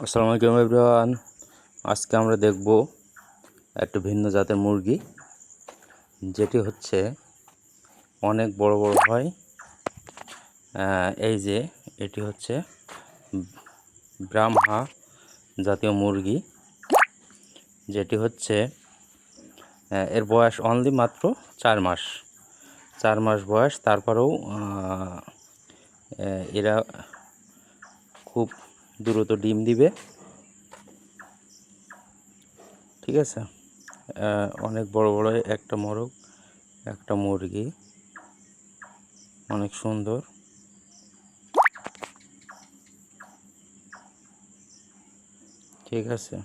আসসালামু আলাইকুম এভরিওয়ান। আজকে আমরা দেখব একটা ভিন্ন জাতের মুরগি, যেটি হচ্ছে অনেক বড় বড় হয়। এই যে এটি হচ্ছে ব্রাহ্মা জাতীয় মুরগি, যেটি হচ্ছে এর বয়স অনলি মাত্র চার মাস। চার মাস বয়স, তারপরেও এরা খুব দ্রুত ডিম দিবে। ঠিক আছে? অনেক বড় বড় একটা মোরগ, একটা মুরগি। অনেক সুন্দর। ঠিক আছে?